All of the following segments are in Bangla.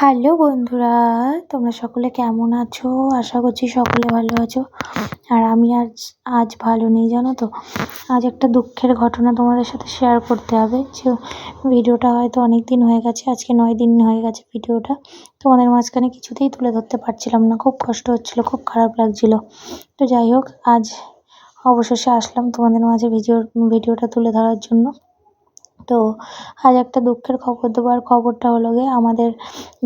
হ্যালো বন্ধুরা, তোমরা সকলে কেমন আছো? আশা করছি সকলে ভালো আছো। আর আমি আজ আজ ভালো নেই, জানো তো? আজ একটা দুঃখের ঘটনা তোমাদের সাথে শেয়ার করতে হবে। যে ভিডিওটা হয়তো অনেক দিন হয়ে গেছে, আজকে নয় দিন হয়ে গেছে ভিডিওটা। তোমাদের মাঝখানে কিছুতেই তুলে ধরতে পারছিলাম না। খুব কষ্ট হচ্ছিল, খুব খারাপ লাগছিল। তো যাই হোক, আজ অবশেষে আসলাম তোমাদের মাঝে ভিডিও ভিডিওটা তুলে ধরার জন্য। তো আজ একটা দুঃখের খবর দেবো। আর খবরটা হলো গিয়ে আমাদের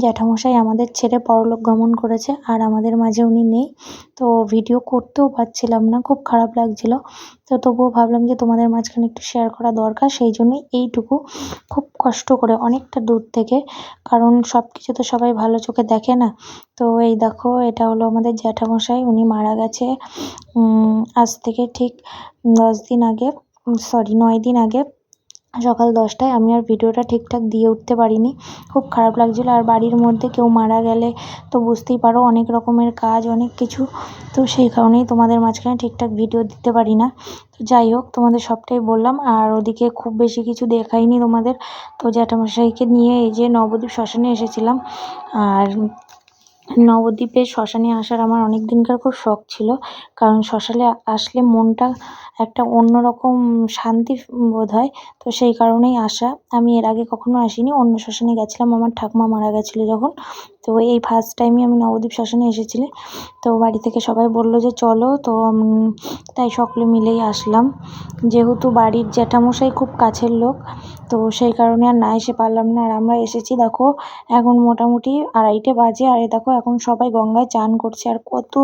জ্যাঠামশাই আমাদের ছেড়ে পরলোক গমন করেছে আর আমাদের মাঝে উনি নেই। তো ভিডিও করতেও পারছিলাম না, খুব খারাপ লাগছিল। তো তবুও ভাবলাম যে তোমাদের মাঝখানে একটু শেয়ার করা দরকার, সেই জন্যই এইটুকু। খুব কষ্ট করে অনেকটা দূর থেকে, কারণ সব কিছু তো সবাই ভালো চোখে দেখে না। তো এই দেখো, এটা হলো আমাদের জ্যাঠামশাই, উনি মারা গেছে আজ থেকে ঠিক দশ দিন আগে সরি নয় দিন আগে। সকাল দশটায় আমি আর ভিডিওটা ঠিকঠাক দিয়ে উঠতে পারিনি। খুব খারাপ লাগছিল আর বাড়ির মধ্যে কেউ মারা গেলে তো বুঝতেই পারো অনেক রকমের কাজ, অনেক কিছু। তো সেই কারণেই তোমাদের মাঝখানে ঠিকঠাক ভিডিও দিতে পারি না। তো যাই হোক, তোমাদের সবটাই বললাম। আর ওদিকে খুব বেশি কিছু দেখাইনি তোমাদের। তো জ্যাঠামশাইকে নিয়ে এই যে নবদ্বীপ শ্মশানে এসেছিলাম। আর নবদ্বীপের শ্মশানে আসার আমার অনেক দিনকার খুব শখ ছিল। কারণ শ্মশানে আসলে মনটা একটা অন্যরকম শান্তি বোধ হয়। তো সেই কারণেই আসা। আমি এর আগে কখনো আসিনি, অন্য শ্মশানে গেছিলাম। আমার ঠাকুমা মারা গেছিল যখন। তো এই ফার্স্ট টাইমই আমি নবদ্বীপ শ্মশানে এসেছিলি। তো বাড়ি থেকে সবাই বলল যে চলো, তো তাই সকলে মিলেই আসলাম। যেহেতু বাড়ির জ্যাঠামশাই খুব কাছের লোক, তো সেই কারণে আর না এসে পারলাম না। আর আমরা এসেছি, দেখো, এখন মোটামুটি আড়াইটে বাজে। আর দেখো, এখন সবাই গঙ্গায় চান করছে। আর কত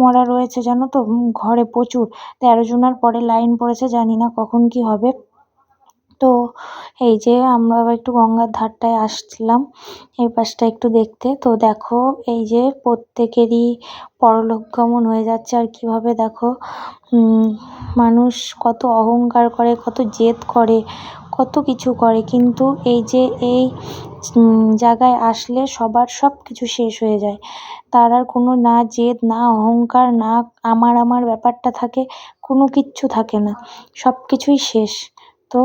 মরা রয়েছে জানো তো? ঘরে প্রচুর। তেরো জনার পরে লাইন পড়েছে, জানি না কখন কি হবে। তো এই যে আমরা আবার একটু গঙ্গার ধারটায় আসছিলাম, এই পাশটা একটু দেখতে। তো দেখো, এই যে প্রত্যেকেরই পরলোক গমন হয়ে যাচ্ছে আর কীভাবে দেখো মানুষ কত অহংকার করে, কত জেদ করে, কত কিছু করে। কিন্তু এই যে এই জায়গায় আসলে সবার সব কিছু শেষ হয়ে যায়। তার আর কোনো না জেদ, না অহংকার, না আমার আমার ব্যাপারটা থাকে, কোনো কিচ্ছু থাকে না। সব কিছুই শেষ। তো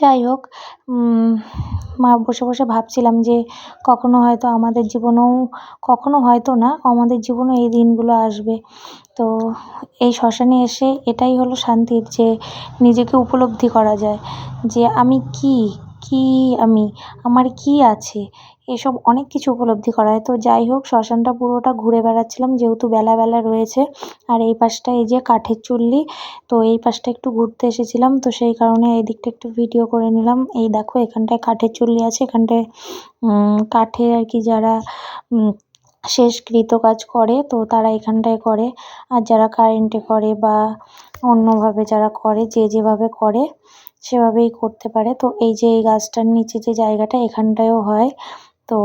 যাই হোক মা বসে বসে ভাবছিলাম যে কখনো হয়তো আমাদের জীবনেও, কখনো হয়তো না, আমাদের জীবনেও এই দিনগুলো আসবে। তো এই শ্মশানে এসে এটাই হলো শান্তির যে নিজেকে উপলব্ধি করা যায় যে আমি কী কী আমি? আমার কী আছে? এসব অনেক কিছু উপলব্ধি করা হয়। তো যাই হোক, শ্মশানটা পুরোটা ঘুরে বেড়াচ্ছিলাম। যেহেতু বেলা বেলা রয়েছে, আর এই পাশটা এই যে কাঠের চুল্লি, তো এই পাশটা একটু ঘুরতে এসেছিলাম। তো সেই কারণে এই দিকটা একটু ভিডিও করে নিলাম। এই দেখো, এখানটায় কাঠের চুল্লি আছে। এখানটায় কাঠের আর কি যারা শেষকৃত কাজ করে, তো তারা এখানটায় করে। আর যারা কারেন্টে করে বা অন্যভাবে যারা করে, যে যেভাবে করে সেভাবেই করতে পারে। তো এই যে এই গাছটার নিচে যে জায়গাটা এখানটায়ও হয়। তো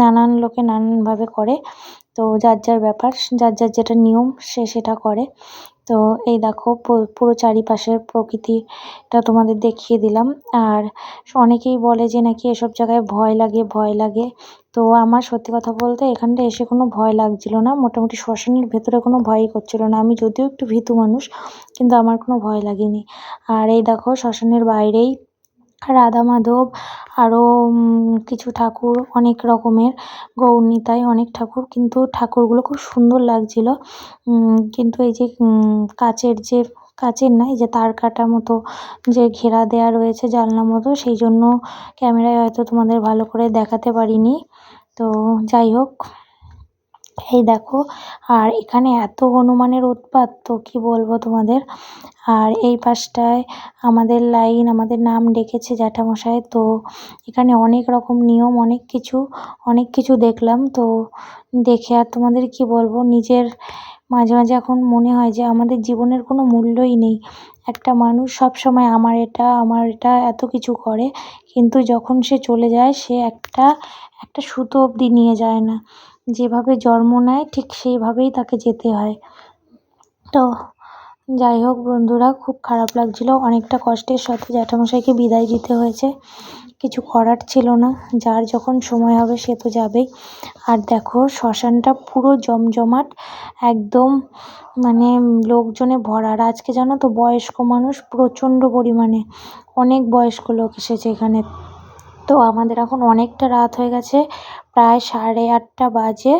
নানান লোকে নানানভাবে করে। তো যার যার ব্যাপার, যার যার যেটা নিয়ম সে সেটা করে। তো এই দেখো পুরো চারিপাশের প্রকৃতিটা তোমাদের দেখিয়ে দিলাম। আর অনেকেই বলে যে নাকি এসব জায়গায় ভয় লাগে ভয় লাগে। তো আমার সত্যি কথা বলতে এখানটা এসে কোনো ভয় লাগছিল না। মোটামুটি শ্মশানের ভেতরে কোনো ভয়ই করছিল না। আমি যদিও একটু ভীতু মানুষ, কিন্তু আমার কোনো ভয় লাগেনি। আর এই দেখো, শ্মশানের বাইরেই রাধা মাধব আরও কিছু ঠাকুর, অনেক রকমের। গৌরনিতাই অনেক ঠাকুর, কিন্তু ঠাকুরগুলো খুব সুন্দর লাগছিল। কিন্তু এই যে কাচের যে, কাচের না, এই যে তার কাটা মতো যে ঘেরা দেওয়া রয়েছে জানলা মতো, সেই জন্য ক্যামেরায় হয়তো তোমাদের ভালো করে দেখাতে পারিনি। তো যাই হোক। এই দেখো, আর এখানে এত হনুমানের উৎপাত, তো কী বলব তোমাদের? আর এই পাশটায় আমাদের লাইন, আমাদের নাম ডেকেছে জ্যাঠামশাই, তো এখানে অনেক রকম নিয়ম, অনেক কিছু অনেক কিছু দেখলাম, তো দেখে আর তোমাদের কি বলব, নিজের মাঝে মাঝে এখন মনে হয় যে আমাদের জীবনের কোনো মূল্যই নেই। একটা মানুষ সব সময় আমার এটা আমার এটা, এত কিছু করে, কিন্তু যখন সে চলে যায়, সে একটা একটা সুতো অবধি নিয়ে যায় না। যেভাবে জন্ম নেয়, ঠিক সেইভাবেই তাকে যেতে হয়। তো যাই হোক বন্ধুরা, খুব খারাপ লাগছিল। অনেকটা কষ্টের সাথে জ্যাঠামশাইকে বিদায় দিতে হয়েছে। কিছু করার ছিল না। যার যখন সময় হবে সে তো যাবেই। আর দেখো, শ্মশানটা পুরো জমজমাট, একদম মানে লোকজনে ভরা। আর আজকে জানো তো বয়স্ক মানুষ প্রচণ্ড পরিমাণে। অনেক বয়স্ক লোক এসেছে এখানে। তো আমাদের এখন অনেকটা রাত হয়ে গেছে, প্রায় সাড়ে আটটা বাজে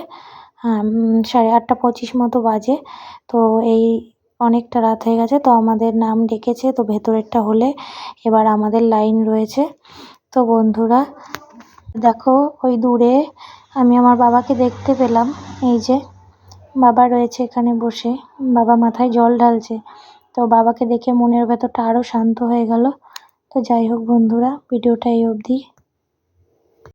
সাড়ে আটটা পঁচিশ মতো বাজে, তো এই অনেকটা রাত হয়ে গেছে, তো আমাদের নাম ডেকেছে, তো ভেতরেরটা হলে এবার আমাদের লাইন রয়েছে। তো বন্ধুরা, দেখো ওই দূরে আমি আমার বাবাকে দেখতে পেলাম, এই যে বাবা রয়েছে এখানে বসে, বাবা মাথায় জল ঢালছে, তো বাবাকে দেখে মনের ভেতরটা আরও শান্ত হয়ে গেল। তো যাই হোক বন্ধুরা, ভিডিওটা এই অবধি।